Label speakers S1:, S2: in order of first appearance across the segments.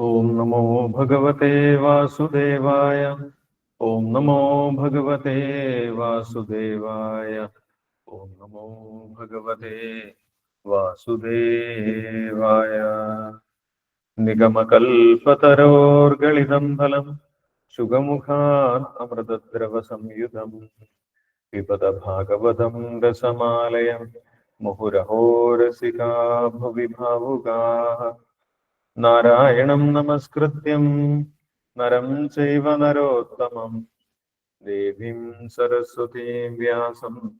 S1: ॐ नमो भगवते वासुदेवाय। ॐ नमो भगवते वासुदेवाय। ॐ नमो भगवते वासुदेवाय। निगमकल्पतरोर्गलितं फलं शुगमुखान् अमृतद्रवसंयुतम् पिबत भागवतं रसमालयं मुहुरहो रसिका भुवि भावुकाः നാരായണം നമസ്കൃത്യം. നരം ചൈവ നരോത്തമം. ദേവീം സരസ്വതീം വ്യാസം.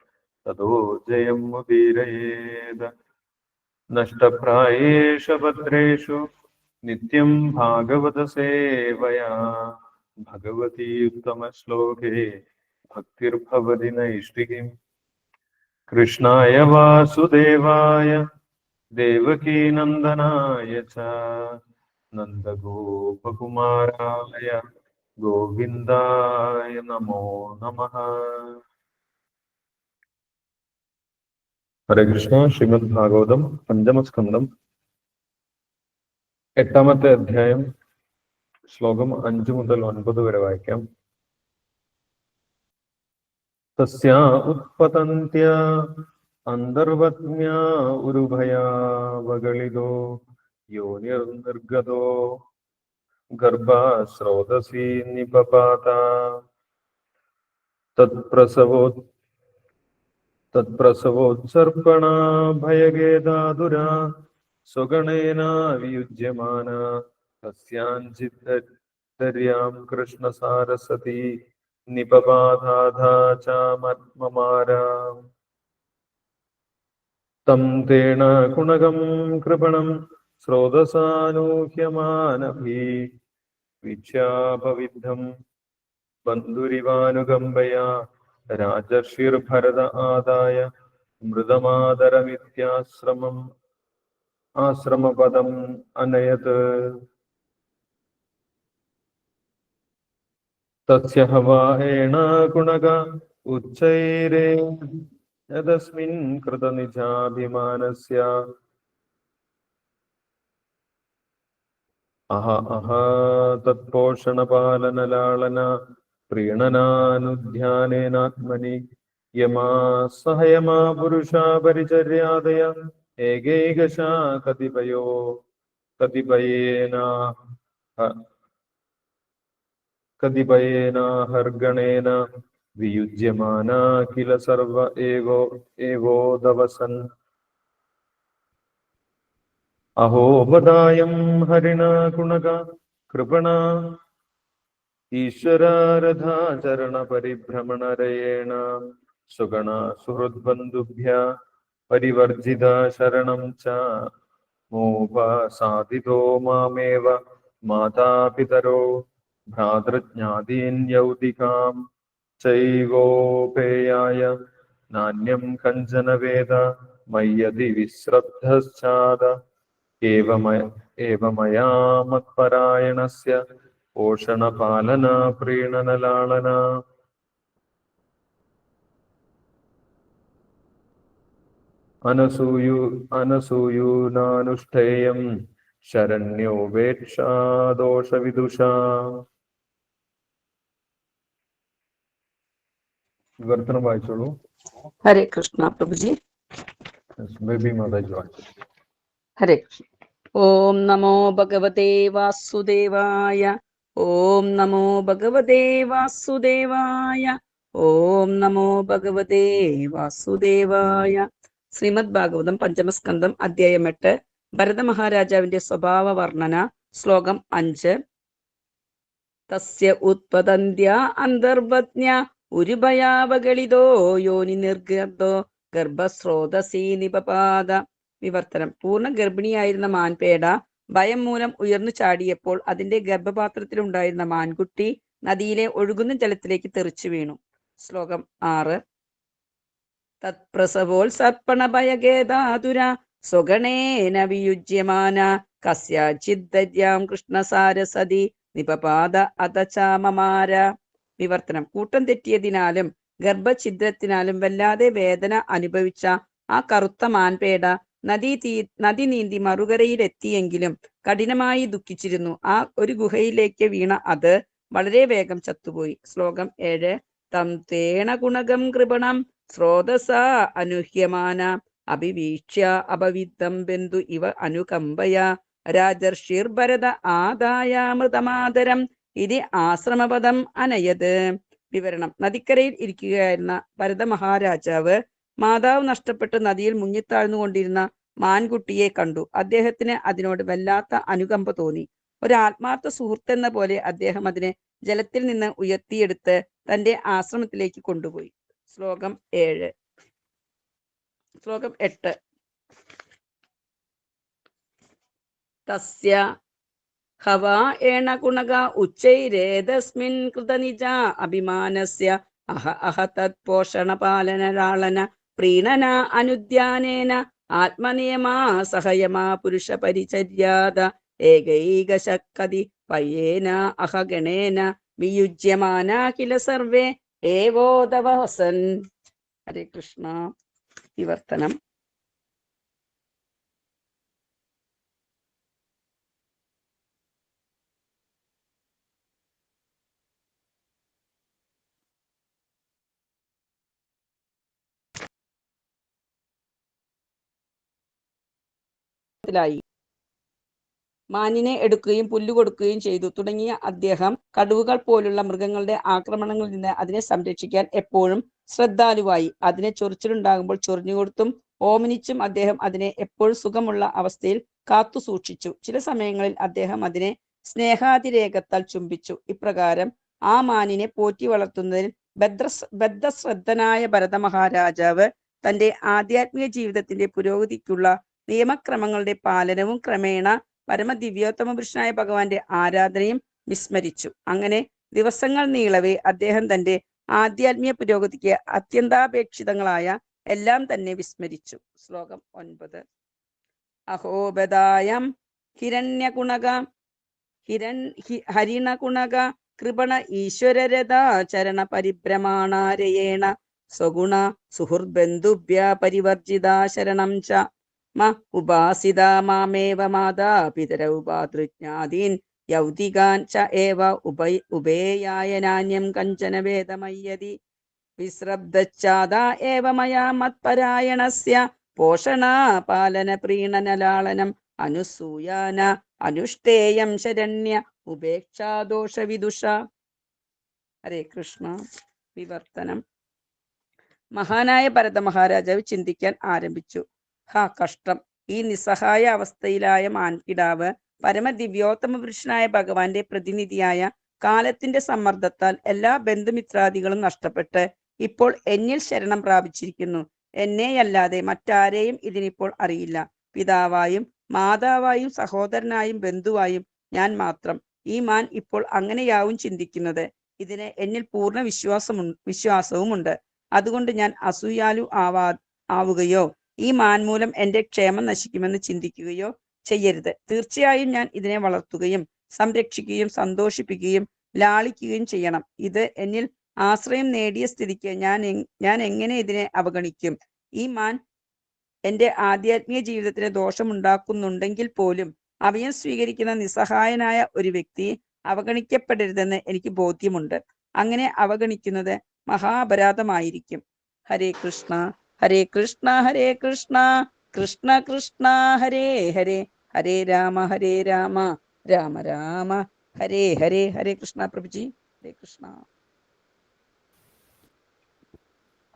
S1: തതോ ജയം മുദീരയേത്. നഷ്ടപ്രായേഷ ഭദ്രേഷു. നിത്യം ഭാഗവത സേവയാ. ഭഗവതി ഉത്തമ ശ്ലോകേ. ഭക്തിർഭവതി നൈഷ്ഠികം. കൃഷ്ണായ വാസുദേവായ. देवकीनन्दनाय च नन्दगोपकुमाराय गोविन्दाय नमो नमः ഹരേ കൃഷ്ണ ശ്രീമദ് ഭാഗവതം പഞ്ചമസ്കന്ധം എട്ടാമത്തെ അധ്യായം ശ്ലോകം അഞ്ചു മുതൽ ഒൻപത് വരെ വായിക്കാം തസ്യാ ഉത്പതന്ത്യ അന്തർവത്മ്യ ഉരുഭയാവകളിതോ യോനിർനിർഗതോ ഗർഭസ്രോതസി നിപപാത. തത്പ്രസവോ തത്പ്രസവോത്സർപ്പണ ഭയഗേദാതുര സ്വഗണേന വിയുജ്യമാന. തസ്യാഞ്ചിദ്ദര്യാം കൃഷ്ണസാരസതി നിപപാധാധാ ചാമത്മമാരാം തം തേണ കുണകം കൃപണം സ്രോതസാനൂഹ്യമാനഭി വിച്ഛാപവിദ്ധം ബന്ധുരിവാനുകമ്പയാ രാജർഷിർഭരത ആദായ മൃതമാതരമിത്യാശ്രമം ആശ്രമപദം അനയത്. തസ്യ ഹവായേണ ഗുണക ഉച്ചൈരേ. യതസ്മിൻ കൃതനിജാഭിമാനസ്യ അഹ അഹ തത്പോഷണപാലനലാളന പ്രീണനാനുധ്യാനേനാത്മനി യമാ സഹയമാ പുരുഷാ പരിചര്യാദയ ഏകൈകശാ കതിപയോ കതിപയേന കതിപയേനാഹർഗണേന കില സർവ ഏകോ ഏകോദവസൻ. അഹോപദായം ഹരിണ ഗുണക കൃപണ. ഈശ്വരാരഥാചരണ പരിഭ്രമണരയേണ സുഗണ സുഹൃദ്ബന്ധുഭ്യ പരിവർജിത ശരണം ച. മോപസാദിതോ മാമേവ. മാതാപിതരോ ഭ്രാതൃജ്ഞാതീൻ യൗതികാം ചൈവോപേയായ നാണ്യം കഞ്ചന വേദ മയ്യതി വിശ്രദ്ധശ്ചാദ ഏവമയാ മത്പരായണസ്യ പോഷണപാലന പ്രീണനലാളന അനസൂയു അനസൂയൂനാനുഷ്ഠേയം ശരണ്യോപേക്ഷാദോഷവിദുഷ വിവർത്തനം വായിച്ചോളൂ.
S2: ഹരേ കൃഷ്ണ പ്രഭുജി.
S1: ബേബി മാതാജി വായിച്ചു
S2: ഹരേ കൃഷ്ണ. ഓം നമോ ഭഗവതേ വാസുദേവായ. ഓം നമോ ഭഗവതേ വാസുദേവായ. ഓം നമോ ഭഗവതേ വാസുദേവായ. ശ്രീമദ് ഭാഗവതം പഞ്ചമസ്കന്ധം അധ്യായം എട്ട്. ഭരത മഹാരാജാവിന്റെ സ്വഭാവ വർണന ശ്ലോകം അഞ്ച്. തസ്യ ഉത്പതന്ത്യ അന്തർവജ്ഞ ഉരുഭയാവകളിതോ യോനി നിർഗർദോ ഗർഭസ്രോതസീ നിപപാത. വിവർത്തനം. പൂർണ ഗർഭിണിയായിരുന്ന മാൻപേട ഭയം മൂലം ഉയർന്നു ചാടിയപ്പോൾ അതിന്റെ ഗർഭപാത്രത്തിലുണ്ടായിരുന്ന മാൻകുട്ടി നദിയിലെ ഒഴുകുന്ന ജലത്തിലേക്ക് തെറിച്ചു വീണു. ശ്ലോകം ആറ്. തത്പ്രസവോത്സർപ്പണ ഭയഗേതാതുര സ്വഗണേന വിയുജ്യമാന കസ്യാചിദ്ധ്യാം കൃഷ്ണസാരസതി നിപപാത അതചാമമാര വിവർത്തനം. കൂട്ടം തെറ്റിയതിനാലും ഗർഭഛിദ്രത്തിനാലും വല്ലാതെ വേദന അനുഭവിച്ച ആ കറുത്ത മാൻപേട നദി തീ നദി നീന്തി മറുകരയിലെത്തിയെങ്കിലും കഠിനമായി ദുഃഖിച്ചിരുന്നു. ആ ഒരു ഗുഹയിലേക്ക് വീണ അത് വളരെ വേഗം ചത്തുപോയി. ശ്ലോകം ഏഴ്. തം തേണ ഗുണകം കൃപണം സ്രോതസ അനുഹ്യമാന അഭിവീക്ഷ്യ അപവിദ്ധം ബന്ധു ഇവ അനുകമ്പയ രാജർഷിർഭരത ആദായാമൃതമാതരം ഇതി ആശ്രമപദം അനയത്. വിവരണം. നദിക്കരയിൽ ഇരിക്കുകയായിരുന്ന ഭരത മഹാരാജാവ് മാതാവ് നഷ്ടപ്പെട്ട് നദിയിൽ മുങ്ങിത്താഴ്ന്നുകൊണ്ടിരുന്ന മാൻകുട്ടിയെ കണ്ടു. അദ്ദേഹത്തിന് അതിനോട് വല്ലാത്ത അനുകമ്പ തോന്നി. ഒരു ആത്മാർത്ഥ സുഹൃത്തെന്ന പോലെ അദ്ദേഹം അതിനെ ജലത്തിൽ നിന്ന് ഉയർത്തിയെടുത്ത് തന്റെ ആശ്രമത്തിലേക്ക് കൊണ്ടുപോയി. ശ്ലോകം ഏഴ്. ശ്ലോകം എട്ട്. തസ്യ ഹവാ ഏണ ഗുണക ഉച്ചൈരേതസ്മിൻ കൃതനിജ അഭിമാനസ്യ അഹ അഹ തത് പോഷണ പാലന ലാളന പ്രീണന അനുദ്യാനേന ആത്മനിയമാ സഹയമാ പുരുഷ പരിചര്യാത ഏകൈക ശക്കതി പയ്യേന അഹ ഗണേന വിയുജ്യമാന കില സർവേ ഏവോദവസൻ ഹരേ കൃഷ്ണ. വിവർത്തനം. ത്തിലായി മാനിനെ എടുക്കുകയും പുല്ലു കൊടുക്കുകയും ചെയ്തു. തുടങ്ങിയ അദ്ദേഹം കടുവകൾ പോലുള്ള മൃഗങ്ങളുടെ ആക്രമണങ്ങളിൽ നിന്ന് അതിനെ സംരക്ഷിക്കാൻ എപ്പോഴും ശ്രദ്ധാലുവായി. അതിനെ ചൊറിച്ചിലുണ്ടാകുമ്പോൾ ചൊറിഞ്ഞുകൊടുത്തും ഓമനിച്ചും അദ്ദേഹം അതിനെ എപ്പോഴും സുഖമുള്ള അവസ്ഥയിൽ കാത്തു സൂക്ഷിച്ചു. ചില സമയങ്ങളിൽ അദ്ദേഹം അതിനെ സ്നേഹാതിരേകത്താൽ ചുംബിച്ചു. ഇപ്രകാരം ആ മാനിനെ പോറ്റി വളർത്തുന്നതിൽ ബദ്ര ബദ്ധശ്രദ്ധനായ ഭരതമഹാരാജാവ് തന്റെ ആധ്യാത്മിക ജീവിതത്തിന്റെ പുരോഗതിക്കുള്ള നിയമക്രമങ്ങളുടെ പാലനവും ക്രമേണ പരമദിവ്യോത്തമ പുരുഷനായ ഭഗവാന്റെ ആരാധനയും വിസ്മരിച്ചു. അങ്ങനെ ദിവസങ്ങൾ നീളവേ അദ്ദേഹം തന്റെ ആധ്യാത്മിക പുരോഗതിക്ക് അത്യന്താപേക്ഷിതങ്ങളായ എല്ലാം തന്നെ വിസ്മരിച്ചു. ശ്ലോകം ഒൻപത്. അഹോബദായം ഹിരണ്യകുണക ഹിരൺ ഹരിണകുണക കൃപണ ഈശ്വരരഥ ചരണ പരിഭ്രമാണാരയേണ സ്വഗുണ സുഹൃദ്ബന്ധുഭ്യ പരിവർജിത ശരണം ച ഉപാസിത മാമേവ മാതാ പിതര യൗതികാൻ ച ഏവ ഉപ ഉപേയായ നാന്യം കഞ്ചന വേദമയ്യതി വിശ്രബ്ദച്ചാദ ഏവ മയാ മത്പരായണസ്യ പോഷണ പാലന പ്രീണനലാളനം അനുസൂയാന അനുഷ്ഠേയം ശരണ്യ ഉപേക്ഷാദോഷ വിദുഷ ഹരേ കൃഷ്ണ വിവർത്തനം മഹാനായ ഭരത മഹാരാജാവ് ചിന്തിക്കാൻ ആരംഭിച്ചു। ഹാ കഷ്ടം. ഈ നിസ്സഹായ അവസ്ഥയിലായ മാൻകിടാവ് പരമദിവ്യോത്തമ പുരുഷനായ ഭഗവാന്റെ പ്രതിനിധിയായ കാലത്തിന്റെ സമ്മർദ്ദത്താൽ എല്ലാ ബന്ധുമിത്രാദികളും നഷ്ടപ്പെട്ട് ഇപ്പോൾ എന്നിൽ ശരണം പ്രാപിച്ചിരിക്കുന്നു. എന്നെയല്ലാതെ മറ്റാരെയും ഇതിനിപ്പോൾ അറിയില്ല. പിതാവായും മാതാവായും സഹോദരനായും ബന്ധുവായും ഞാൻ മാത്രം. ഈ മാൻ ഇപ്പോൾ അങ്ങനെയാവും ചിന്തിക്കുന്നത്. ഇതിന് എന്നിൽ പൂർണ വിശ്വാസമു വിശ്വാസവുമുണ്ട്. അതുകൊണ്ട് ഞാൻ അസൂയാലു ആവാ ആവുകയോ? ഈ മാൻ മൂലം ക്ഷേമം നശിക്കുമെന്ന് ചിന്തിക്കുകയോ ചെയ്യരുത്. തീർച്ചയായും ഞാൻ ഇതിനെ വളർത്തുകയും സംരക്ഷിക്കുകയും സന്തോഷിപ്പിക്കുകയും ലാളിക്കുകയും ചെയ്യണം. ഇത് എന്നിൽ ആശ്രയം നേടിയ സ്ഥിതിക്ക് ഞാൻ ഞാൻ എങ്ങനെ ഇതിനെ അവഗണിക്കും? ഈ മാൻ എന്റെ ആധ്യാത്മിക ജീവിതത്തിന് ദോഷമുണ്ടാക്കുന്നുണ്ടെങ്കിൽ പോലും അഭയം സ്വീകരിക്കുന്ന നിസ്സഹായനായ ഒരു വ്യക്തി അവഗണിക്കപ്പെടരുതെന്ന് എനിക്ക് ബോധ്യമുണ്ട്. അങ്ങനെ അവഗണിക്കുന്നത് മഹാപരാധമായിരിക്കും Hare Krishna. Hare Krishna Hare Krishna Krishna Krishna Hare Hare. Hare Rama Hare Rama Rama Rama. Hare Hare Hare Krishna പ്രഭുജി. Hare Krishna.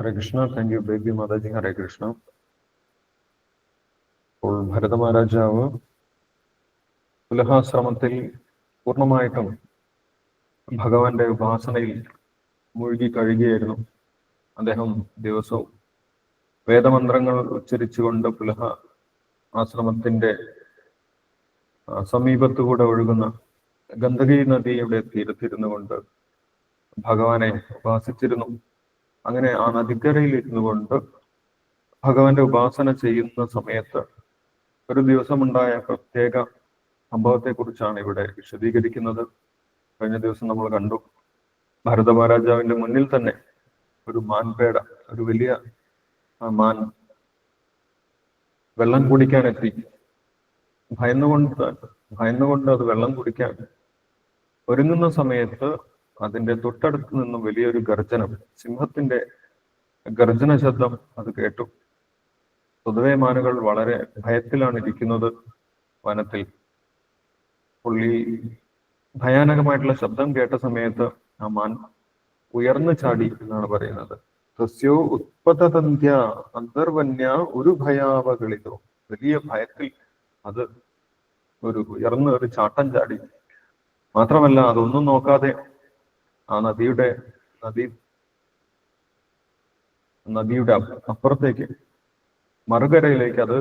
S1: Hare Krishna. Thank you baby Mataji. Hare Krishna. അപ്പോൾ ഭരത മഹാരാജാവ് പുലഹാശ്രമത്തിൽ പൂർണമായിട്ടും ഭഗവാന്റെ ഉപാസനയിൽ മുഴുകി കഴിയുകയായിരുന്നു. അദ്ദേഹം ദിവസവും വേദമന്ത്രങ്ങൾ ഉച്ചരിച്ചുകൊണ്ട് പുലഹ ആശ്രമത്തിന്റെ സമീപത്തുകൂടെ ഒഴുകുന്ന ഗന്ധകി നദിയുടെ തീരത്തിരുന്നു കൊണ്ട് ഭഗവാനെ ഉപാസിച്ചിരുന്നു. അങ്ങനെ ആ നദിക്കരയിൽ ഇരുന്നു കൊണ്ട് ഭഗവാന്റെ ഉപാസന ചെയ്യുന്ന സമയത്ത് ഒരു ദിവസമുണ്ടായ പ്രത്യേക സംഭവത്തെക്കുറിച്ചാണ് ഇവിടെ വിശദീകരിക്കുന്നത്. കഴിഞ്ഞ ദിവസം നമ്മൾ കണ്ടു. ഭരത മഹാരാജാവിന്റെ മുന്നിൽ തന്നെ ഒരു മാൻപേട ഒരു വലിയ മാൻ വെള്ളം കുടിക്കാൻ എത്തി ഭയന്നുകൊണ്ട് ഭയന്നുകൊണ്ട് അത് വെള്ളം കുടിക്കാൻ ഒരുങ്ങുന്ന സമയത്ത് അതിന്റെ തൊട്ടടുത്ത് നിന്നും വലിയൊരു ഗർജനം സിംഹത്തിന്റെ ഗർജന ശബ്ദം അത് കേട്ടു. പൊതുവെ മാനുകൾ വളരെ ഭയത്തിലാണ് ഇരിക്കുന്നത് വനത്തിൽ. പുള്ളി ഭയാനകമായിട്ടുള്ള ശബ്ദം കേട്ട സമയത്ത് ആ മാൻ ഉയർന്നു ചാടി എന്നാണ് പറയുന്നത്. തസ്യോ ഉത്പതന്ത്യ അന്തർവന്യ ഒരു ഭയാവകളിതോ വലിയ ഭയത്തിൽ അത് ഒരു ഉയർന്ന ഒരു ചാട്ടം ചാടി. മാത്രമല്ല അതൊന്നും നോക്കാതെ ആ നദിയുടെ നദി നദിയുടെ അപ്പ- അപ്പുറത്തേക്ക് മറുകരയിലേക്ക് അത്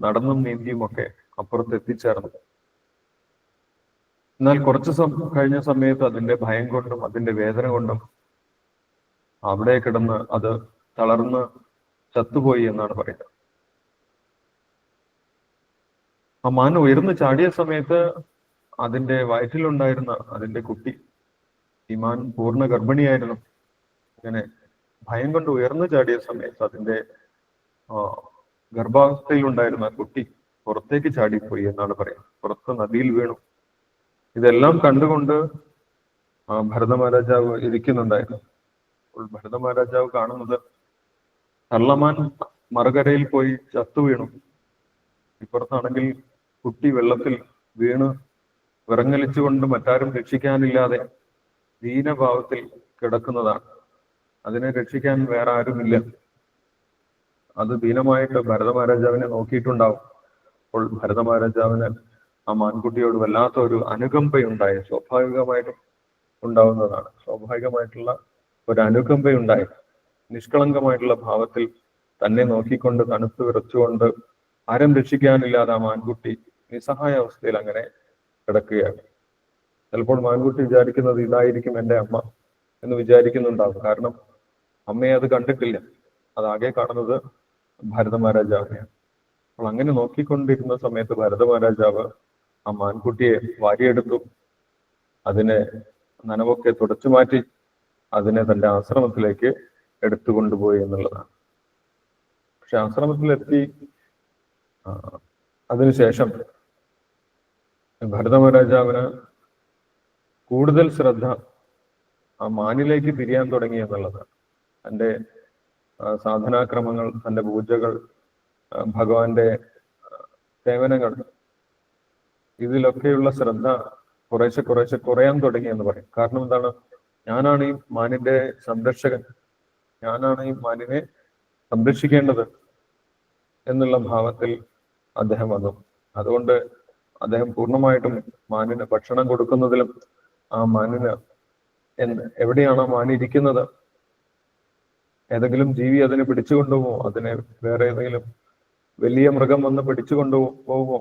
S1: നടന്നും നീന്തിയുമൊക്കെ അപ്പുറത്ത് എത്തിച്ചേർന്നു. എന്നാൽ കുറച്ച് കഴിഞ്ഞ സമയത്ത് അതിന്റെ ഭയം കൊണ്ടും അതിന്റെ വേദന കൊണ്ടും അവിടെ കിടന്ന് അത് തളർന്ന് ചത്തുപോയി എന്നാണ് പറയുന്നത്. ആ മാൻ ഉയർന്നു ചാടിയ സമയത്ത് അതിന്റെ വയറ്റിലുണ്ടായിരുന്ന അതിന്റെ കുട്ടി ഈ മാൻ പൂർണ ഗർഭിണിയായിരുന്നു. അങ്ങനെ ഭയം കൊണ്ട് ഉയർന്നു ചാടിയ സമയത്ത് അതിന്റെ ഗർഭാവസ്ഥയിലുണ്ടായിരുന്ന കുട്ടി പുറത്തേക്ക് ചാടിപ്പോയി എന്നാണ് പറയുന്നത്. പുറത്ത് നദിയിൽ വീണു. ഇതെല്ലാം കണ്ടുകൊണ്ട് ഭരതമഹാരാജാവ് ഭരത ഇരിക്കുന്നുണ്ടായിരുന്നു. അപ്പോൾ ഭരത മഹാരാജാവ് കാണുന്നത് കള്ളമാൻ മറുകരയിൽ പോയി ചത്തു വീണു. ഇപ്പുറത്താണെങ്കിൽ കുട്ടി വെള്ളത്തിൽ വീണ് വിറങ്ങലിച്ചുകൊണ്ട് മറ്റാരും രക്ഷിക്കാനില്ലാതെ ദീനഭാവത്തിൽ കിടക്കുന്നതാണ്. അതിനെ രക്ഷിക്കാൻ വേറെ ആരുമില്ല. അത് ദീനമായിട്ട് ഭരത മഹാരാജാവിനെ നോക്കിയിട്ടുണ്ടാവും. അപ്പോൾ ഭരത മഹാരാജാവിന് ആ മാൻകുട്ടിയോട് വല്ലാത്ത ഒരു അനുകമ്പയുണ്ടായ. സ്വാഭാവികമായിട്ടും ഉണ്ടാവുന്നതാണ്. സ്വാഭാവികമായിട്ടുള്ള ഒരു അനുകമ്പയുണ്ടായി നിഷ്കളങ്കമായിട്ടുള്ള ഭാവത്തിൽ തന്നെ നോക്കിക്കൊണ്ട് തണുത്ത് വിറച്ചുകൊണ്ട് ആരും രക്ഷിക്കാനില്ലാതെ ആ മാൻകുട്ടി നിസ്സഹായ അവസ്ഥയിൽ അങ്ങനെ കിടക്കുകയാണ്. ചിലപ്പോൾ മാൻകുട്ടി വിചാരിക്കുന്നത് ഇതായിരിക്കും എന്റെ അമ്മ എന്ന് വിചാരിക്കുന്നുണ്ടാവും. കാരണം അമ്മയെ അത് കണ്ടിട്ടില്ല. അതാകെ കാണുന്നത് ഭരത മഹാരാജാവിനെയാണ്. അപ്പോൾ അങ്ങനെ നോക്കിക്കൊണ്ടിരുന്ന സമയത്ത് ഭരത മഹാരാജാവ് ആ മാൻകുട്ടിയെ വാരിയെടുത്തു. അതിനെ നനവൊക്കെ തുടച്ചു മാറ്റി. അതിനെ തന്റെ ആശ്രമത്തിലേക്ക് എടുത്തുകൊണ്ടുപോയി എന്നുള്ളതാണ്. പക്ഷെ ആശ്രമത്തിലെത്തി അതിനുശേഷം ഭരതമഹാരാജാവിന് കൂടുതൽ ശ്രദ്ധ ആ മാനിലേക്ക് തിരിയാൻ തുടങ്ങി എന്നുള്ളതാണ് തന്റെ സാധനാക്രമങ്ങൾ തന്റെ പൂജകൾ ഭഗവാന്റെ സേവനങ്ങൾ ഇതിലൊക്കെയുള്ള ശ്രദ്ധ കുറേശ്ശെ കുറേശ്ശെ കുറയാൻ തുടങ്ങി എന്ന് പറയും. കാരണം എന്താണ്? ഞാനാണ് ഈ മാനിന്റെ സംരക്ഷകൻ. ഞാനാണ് ഈ മാനിനെ സംരക്ഷിക്കേണ്ടത് എന്നുള്ള ഭാവത്തിൽ അദ്ദേഹം വന്നു. അതുകൊണ്ട് അദ്ദേഹം പൂർണമായിട്ടും മാനിന് ഭക്ഷണം കൊടുക്കുന്നതിലും ആ മാനിന് എന്ത് എവിടെയാണ് മാൻ ഇരിക്കുന്നത്? ഏതെങ്കിലും ജീവി അതിനെ പിടിച്ചു അതിനെ വേറെ ഏതെങ്കിലും വലിയ മൃഗം വന്ന് പിടിച്ചു കൊണ്ടുപോകുമോ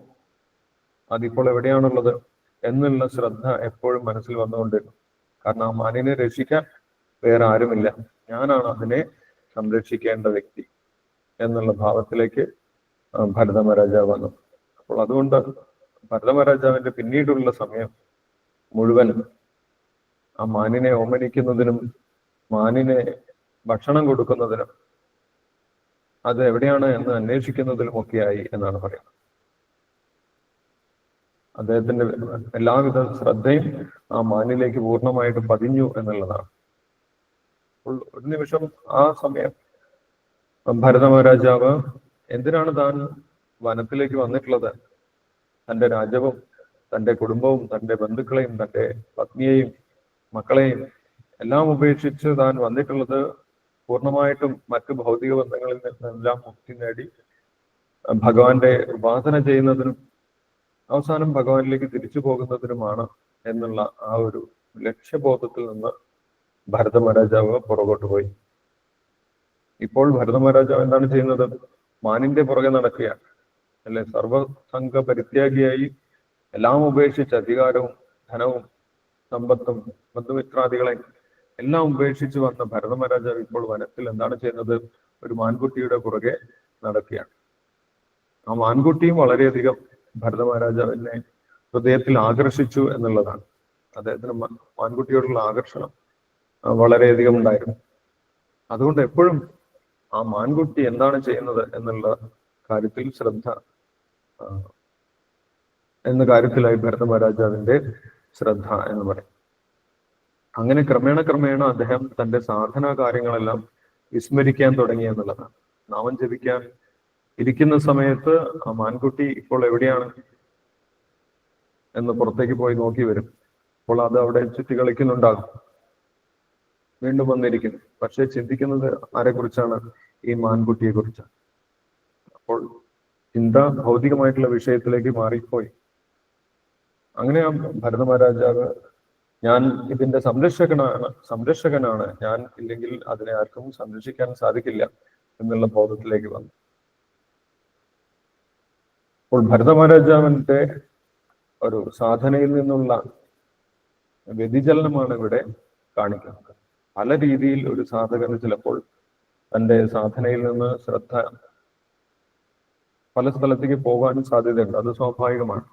S1: അതിപ്പോൾ എവിടെയാണുള്ളത് എന്നുള്ള ശ്രദ്ധ എപ്പോഴും മനസ്സിൽ വന്നുകൊണ്ടിരുന്നു. കാരണം ആ മാനിനെ രക്ഷിക്കാൻ വേറെ ആരുമില്ല. ഞാനാണ് അതിനെ സംരക്ഷിക്കേണ്ട വ്യക്തി എന്നുള്ള ഭാവത്തിലേക്ക് ഭരതമഹാരാജാവ് വന്നു. അപ്പോൾ അതുകൊണ്ട് ഭരതമഹാരാജാവിന്റെ പിന്നീടുള്ള സമയം മുഴുവൻ ആ മാനിനെ ഓമനിക്കുന്നതിനും മാനിനെ ഭക്ഷണം കൊടുക്കുന്നതിനും അത് എവിടെയാണ് എന്ന് അന്വേഷിക്കുന്നതിലും ഒക്കെയായി എന്നാണ് പറയുന്നത്. അദ്ദേഹത്തിന്റെ എല്ലാവിധ ശ്രദ്ധയും ആ മാനിലേക്ക് പൂർണമായിട്ട് പതിഞ്ഞു എന്നുള്ളതാണ്. ഒരു നിമിഷം ആ സമയം. ഭരത മഹാരാജാവ് എന്തിനാണ് താൻ വനത്തിലേക്ക് വന്നിട്ടുള്ളത്? തന്റെ രാജവും തന്റെ കുടുംബവും തന്റെ ബന്ധുക്കളെയും തന്റെ പത്നിയെയും മക്കളെയും എല്ലാം ഉപേക്ഷിച്ച് താൻ വന്നിട്ടുള്ളത് പൂർണമായിട്ടും മറ്റു ഭൗതിക ബന്ധങ്ങളിൽ നിന്നെല്ലാം മുക്തി നേടി ഭഗവാന്റെ ഉപാസന ചെയ്യുന്നതിനും അവസാനം ഭഗവാനിലേക്ക് തിരിച്ചു പോകുന്നതിനുമാണ് എന്നുള്ള ആ ഒരു ലക്ഷ്യബോധത്തിൽ നിന്ന് ഭരത മഹാരാജാവ് പുറകോട്ട് പോയി. ഇപ്പോൾ ഭരത മഹാരാജാവ് എന്താണ് ചെയ്യുന്നത്? മാനിന്റെ പുറകെ നടക്കുക അല്ലെ? സർവസംഘ പരിത്യാഗിയായി എല്ലാം ഉപേക്ഷിച്ച് അധികാരവും ധനവും സമ്പത്തും ബന്ധുമിത്രാദികളെ എല്ലാം ഉപേക്ഷിച്ച് വന്ന ഭരതമഹാരാജാവ് ഇപ്പോൾ വനത്തിൽ എന്താണ് ചെയ്യുന്നത്? ഒരു മാൻകുട്ടിയുടെ പുറകെ നടക്കുകയാണ്. ആ മാൻകുട്ടിയും വളരെയധികം ഭരതമഹാരാജാവിനെ ഹൃദയത്തിൽ ആകർഷിച്ചു എന്നുള്ളതാണ്. അദ്ദേഹത്തിന് മാൻകുട്ടിയോടുള്ള ആകർഷണം വളരെയധികം ഉണ്ടായിരുന്നു. അതുകൊണ്ട് എപ്പോഴും ആ മാൻകുട്ടി എന്താണ് ചെയ്യുന്നത് എന്നുള്ള കാര്യത്തിൽ ശ്രദ്ധ എന്ന കാര്യത്തിലായി ഭരത മഹാരാജാവിന്റെ ശ്രദ്ധ എന്ന് പറയും. അങ്ങനെ ക്രമേണ ക്രമേണ അദ്ദേഹം തന്റെ സാധനാ കാര്യങ്ങളെല്ലാം വിസ്മരിക്കാൻ തുടങ്ങി എന്നുള്ളതാണ്. നാമം ജപിക്കാൻ ഇരിക്കുന്ന സമയത്ത് ആ മാൻകുട്ടി ഇപ്പോൾ എവിടെയാണ് എന്ന് പുറത്തേക്ക് പോയി നോക്കി വരും. അപ്പോൾ അത് അവിടെ ചുറ്റി കളിക്കുന്നുണ്ടാകും. വീണ്ടും വന്നിരിക്കും പക്ഷെ ചിന്തിക്കുന്നത് ആരെ കുറിച്ചാണ് ഈ മാൻകുട്ടിയെ കുറിച്ചാണ് അപ്പോൾ ചിന്ത ഭൗതികമായിട്ടുള്ള വിഷയത്തിലേക്ക് മാറിപ്പോയി. അങ്ങനെ ആ ഭരത ഞാൻ ഇതിന്റെ സംരക്ഷകനാണ് സംരക്ഷകനാണ്. ഞാൻ ഇല്ലെങ്കിൽ അതിനെ ആർക്കും സംരക്ഷിക്കാൻ സാധിക്കില്ല എന്നുള്ള ബോധത്തിലേക്ക് വന്നു. അപ്പോൾ ഭരതമഹാരാജാവിന്റെ ഒരു സാധനയിൽ നിന്നുള്ള വ്യതിചലനമാണ് ഇവിടെ കാണിക്കുന്നത്. പല രീതിയിൽ ഒരു സാധകന് ചിലപ്പോൾ തന്റെ സാധനയിൽ നിന്ന് ശ്രദ്ധ പല സ്ഥലത്തേക്ക് പോകാനും സാധ്യതയുണ്ട്. അത് സ്വാഭാവികമാണ്.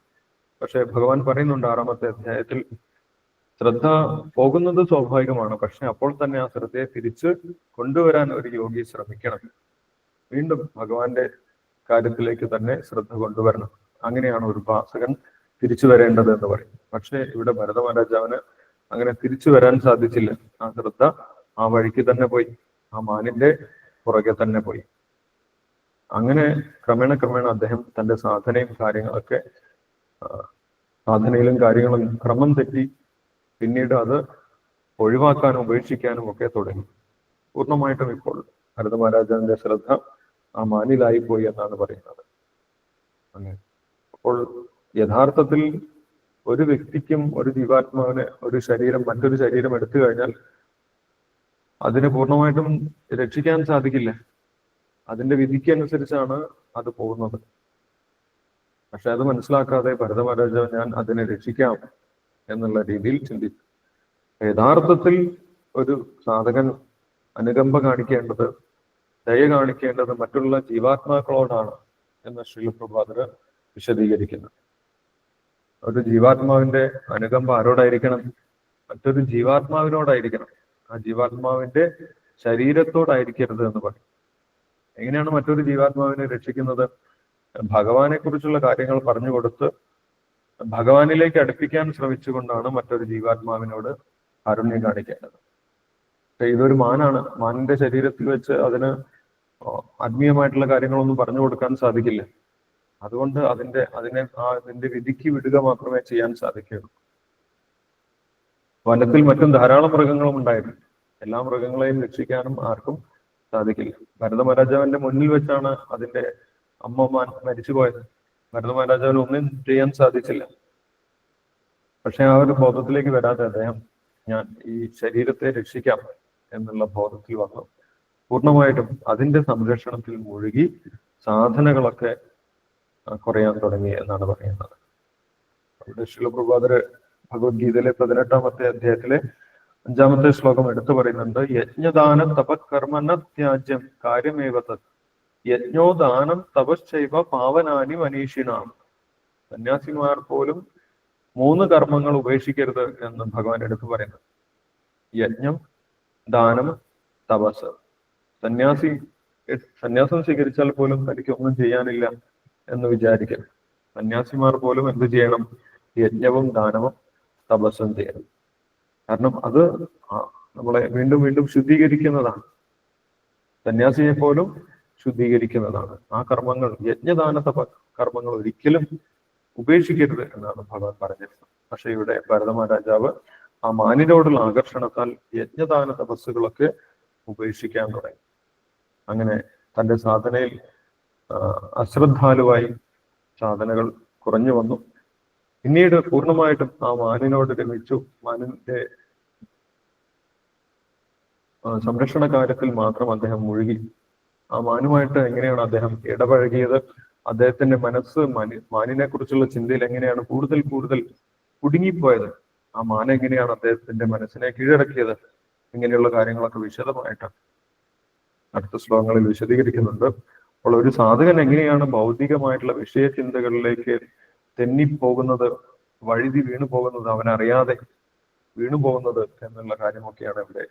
S1: പക്ഷെ ഭഗവാൻ പറയുന്നുണ്ട് ആറാമത്തെ അധ്യായത്തിൽ ശ്രദ്ധ പോകുന്നത് സ്വാഭാവികമാണ്. പക്ഷെ അപ്പോൾ തന്നെ ആ ശ്രദ്ധയെ തിരിച്ച് കൊണ്ടുവരാൻ ഒരു യോഗി ശ്രമിക്കണം. വീണ്ടും ഭഗവാന്റെ കാര്യത്തിലേക്ക് തന്നെ ശ്രദ്ധ കൊണ്ടുവരണം. അങ്ങനെയാണ് ഒരു ഉപാസകൻ തിരിച്ചു വരേണ്ടത് എന്ന് പറയും. പക്ഷേ ഇവിടെ ഭരത മഹാരാജാവിന് അങ്ങനെ തിരിച്ചു വരാൻ സാധിച്ചില്ല. ആ ശ്രദ്ധ ആ വഴിക്ക് തന്നെ പോയി. ആ മാനിന്റെ പുറകെ തന്നെ പോയി. അങ്ങനെ ക്രമേണ ക്രമേണ അദ്ദേഹം തന്റെ സാധനയും കാര്യങ്ങളൊക്കെ സാധനയിലും കാര്യങ്ങളും ക്രമം തെറ്റി പിന്നീട് അത് ഒഴിവാക്കാനും ഉപേക്ഷിക്കാനും ഒക്കെ തുടങ്ങി. പൂർണമായിട്ടും ഇപ്പോൾ ഭരത മഹാരാജാവിന്റെ ശ്രദ്ധ ആ മാനിലായിപ്പോയി എന്നാണ് പറയുന്നത്. അപ്പോൾ യഥാർത്ഥത്തിൽ ഒരു വ്യക്തിക്കും ഒരു ജീവാത്മാവിന് ഒരു ശരീരം മറ്റൊരു ശരീരം എടുത്തു കഴിഞ്ഞാൽ അതിനെ പൂർണമായിട്ടും രക്ഷിക്കാൻ സാധിക്കില്ല. അതിന്റെ വിധിക്കനുസരിച്ചാണ് അത് പോകുന്നത്. പക്ഷെ അത് മനസ്സിലാക്കാതെ ഭരതമഹാരാജ ഞാൻ അതിനെ രക്ഷിക്കാം എന്നുള്ള രീതിയിൽ ചിന്തിച്ചു. യഥാർത്ഥത്തിൽ ഒരു സാധകൻ അനുകമ്പ കാണിക്കേണ്ടത് ദയ കാണിക്കേണ്ടത് മറ്റുള്ള ജീവാത്മാക്കളോടാണ് എന്ന് ശ്രീലപ്രഭാതര് വിശദീകരിക്കുന്നു. ഒരു ജീവാത്മാവിന്റെ അനുകമ്പ ആരോടായിരിക്കണം? മറ്റൊരു ജീവാത്മാവിനോടായിരിക്കണം. ആ ജീവാത്മാവിന്റെ ശരീരത്തോടായിരിക്കരുത് എന്ന് പറയും. എങ്ങനെയാണ് മറ്റൊരു ജീവാത്മാവിനെ രക്ഷിക്കുന്നത്? ഭഗവാനെ കുറിച്ചുള്ള കാര്യങ്ങൾ പറഞ്ഞു കൊടുത്ത് ഭഗവാനിലേക്ക് അടുപ്പിക്കാൻ ശ്രമിച്ചുകൊണ്ടാണ് മറ്റൊരു ജീവാത്മാവിനോട് കാരുണ്യം കാണിക്കേണ്ടത്. പക്ഷെ ഇതൊരു മാനാണ്. മാനിന്റെ ശരീരത്തിൽ വെച്ച് അതിന് ആത്മീയമായിട്ടുള്ള കാര്യങ്ങളൊന്നും പറഞ്ഞു കൊടുക്കാൻ സാധിക്കില്ല. അതുകൊണ്ട് അതിന്റെ അതിനെ അതിന്റെ വിധിക്ക് വിടുക മാത്രമേ ചെയ്യാൻ സാധിക്കുകയുള്ളൂ. വനത്തിൽ മറ്റും ധാരാളം മൃഗങ്ങളും ഉണ്ടായിരുന്നു. എല്ലാ മൃഗങ്ങളെയും രക്ഷിക്കാനും ആർക്കും സാധിക്കില്ല. ഭരത മഹാരാജാവിന്റെ മുന്നിൽ വെച്ചാണ് അതിന്റെ അമ്മമാൻ മരിച്ചുപോയത്. ഭരത മഹാരാജാവിന് ഒന്നും ചെയ്യാൻ സാധിച്ചില്ല. പക്ഷെ ആ ഒരു ബോധത്തിലേക്ക് വരാതെ അദ്ദേഹം ഞാൻ ഈ ശരീരത്തെ രക്ഷിക്കാം എന്നുള്ള ബോധത്തിൽ വന്നു. പൂർണമായിട്ടും അതിന്റെ സംരക്ഷണത്തിൽ മുഴുകി സാധനകളൊക്കെ കുറയാൻ തുടങ്ങി എന്നാണ് പറയുന്നത്. അവിടെ ശിലപ്രഭാതര് ഭഗവത്ഗീതയിലെ പതിനെട്ടാമത്തെ അധ്യായത്തിലെ അഞ്ചാമത്തെ ശ്ലോകം എടുത്തു പറയുന്നുണ്ട് യജ്ഞദാന തപകർമ്മന ത്യാജ്യം കാര്യമേവ തത്. യജ്ഞോ ദാനം തപശ്ചൈവ പാവനാനി മനീഷിണാം. സന്യാസിമാർ പോലും മൂന്ന് കർമ്മങ്ങൾ ഉപേക്ഷിക്കരുത് എന്ന് ഭഗവാൻ എടുത്തു പറയുന്നത് യജ്ഞം ദാനം തപസ്. സന്യാസി സന്യാസം സ്വീകരിച്ചാൽ പോലും തനിക്ക് ഒന്നും ചെയ്യാനില്ല എന്ന് വിചാരിക്കും സന്യാസിമാർ പോലും എന്ത് ചെയ്യണം? യജ്ഞവും ദാനവും തപസ്സും ചെയ്യണം. കാരണം അത് നമ്മളെ വീണ്ടും വീണ്ടും ശുദ്ധീകരിക്കുന്നതാണ്. സന്യാസിയെ പോലും ശുദ്ധീകരിക്കുന്നതാണ്. ആ കർമ്മങ്ങൾ യജ്ഞദാന തപ കർമ്മങ്ങൾ ഒരിക്കലും ഉപേക്ഷിക്കരുത് എന്നാണ് ഭഗവാൻ പറഞ്ഞിരുന്നത് പക്ഷെ ഇവിടെ ഭരതമ രാജാവ് ആ മാനിനോടുള്ള ആകർഷണത്താൽ യജ്ഞദാന തപസ്സുകളൊക്കെ ഉപേക്ഷിക്കാൻ തുടങ്ങി. അങ്ങനെ തന്റെ സാധനയിൽ അശ്രദ്ധാലുവായി സാധനകൾ കുറഞ്ഞു വന്നു. പിന്നീട് പൂർണമായിട്ടും ആ മാനിനോട് രമിച്ചു മാനിന്റെ സംരക്ഷണ കാര്യത്തിൽ മാത്രം അദ്ദേഹം മുഴുകി. ആ മാനുമായിട്ട് എങ്ങനെയാണ് അദ്ദേഹം ഇടപഴകിയത്? അദ്ദേഹത്തിന്റെ മനസ്സ് മാനി മാനിനെ കുറിച്ചുള്ള ചിന്തയിൽ എങ്ങനെയാണ് കൂടുതൽ കൂടുതൽ കുടുങ്ങിപ്പോയത്? ആ മാന എങ്ങനെയാണ് അദ്ദേഹത്തിന്റെ മനസ്സിനെ കീഴടക്കിയത്? ഇങ്ങനെയുള്ള കാര്യങ്ങളൊക്കെ വിശദമായിട്ട് അടുത്ത ശ്ലോകങ്ങളിൽ വിശദീകരിക്കുന്നുണ്ട്. അപ്പോൾ ഒരു സാധകൻ എങ്ങനെയാണ് ഭൗതികമായിട്ടുള്ള വിഷയ ചിന്തകളിലേക്ക് തെന്നിപ്പോകുന്നത് വഴുതി വീണു പോകുന്നത് അവനറിയാതെ വീണു പോകുന്നത് എന്നുള്ള കാര്യമൊക്കെയാണ് ഇവിടെ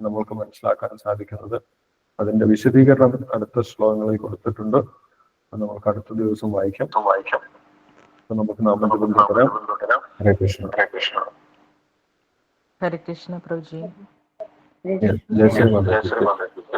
S1: നമ്മൾക്ക് മനസ്സിലാക്കാൻ സാധിക്കുന്നത്. അതിന്റെ വിശദീകരണം അടുത്ത ശ്ലോകങ്ങളിൽ കൊടുത്തിട്ടുണ്ട്. അത് നമുക്ക് അടുത്ത ദിവസം വായിക്കാം. വായിക്കാം. നമുക്ക് നാമജപം തുടരാം ഹരേ കൃഷ്ണ. ഹരേ കൃഷ്ണ.
S3: ഹരേ കൃഷ്ണ പ്രഭുജി.
S1: ജയ ശ്രീ